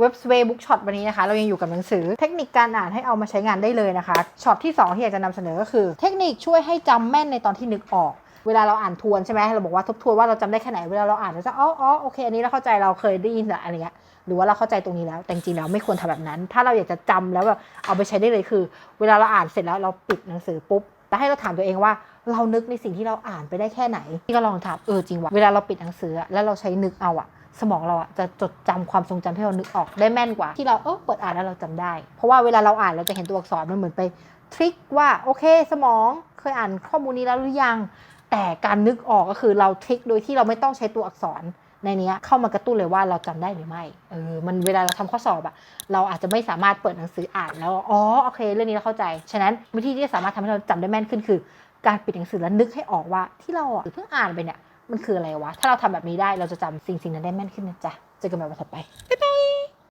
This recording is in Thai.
เว็บ Sway Book Shot วันนี้นะคะ เรายังอยู่กับหนังสือเทคนิคการอ่านให้เอามาใช้งานได้เลยนะคะช็อตที่ 2 ที่อยากจะนำเสนอก็คือ เทคนิคช่วยให้จำแม่นในตอนที่นึกออกเวลาเราอ่านทวนใช่ไหมเราบอกว่าทบทวนว่าเราจำได้แค่ไหนเวลาเราอ่านเราจะอ๋ออ๋อโอเคอันนี้เราเข้าใจเราเคยได้ยินแต่อะไรเงี้ยหรือว่าเราเข้าใจตรงนี้แล้ว แต่จริงๆแล้วไม่ควรทำแบบนั้น ถ้าเราอยากจะจำแล้วแบบเอาไปใช้ได้เลยคือ เวลาเราอ่านเสร็จแล้วเราปิดหนังสือปุ๊บแล้วให้เราถามตัวเองว่าเรานึกในสิ่งที่เราอ่านไปได้แค่ไหนที่ก็ลองถามเออจริงวะเวลาเราปิดหนังสือแล้วเราใช้นึกเอาอะ สมองเราอะจะจดจำความทรงจำที่เรานึกออกได้แม่นกว่า ที่เราเออเปิดอ่านแล้วเราจำได้ เพราะว่าเวลาเราอ่านเราจะเห็นตัวอักษรมันเหมือนไปทริคว่าโอเค สมองเคยอ่านข้อมูลนี้แล้วหรือยัง แต่การนึกออกก็คือเราทริคโดยที่เราไม่ต้องใช้ตัวอักษรในนี้เข้ามากระตุ้นเลยว่าเราจำได้หรือไม่เออมันเวลาเราทำข้อสอบอะเราอาจจะไม่สามารถเปิดหนังสืออ่านแล้วอ๋อโอเค เรื่องนี้เราเข้าใจฉะนั้นวิธีที่จะสามารถทำให้เราจำได้แม่นขึ้นคือ การปิดหนังสือแล้วนึกให้ออกว่าที่เราเพิ่งอ่านไปเนี่ย มันคืออะไรวะ ถ้าเราทำแบบนี้ได้เราจะจำสิ่งสิ่งนั้นได้แม่นขึ้นนะจ๊ะ เจอกันใหม่วันถัดไป บ๊ายบาย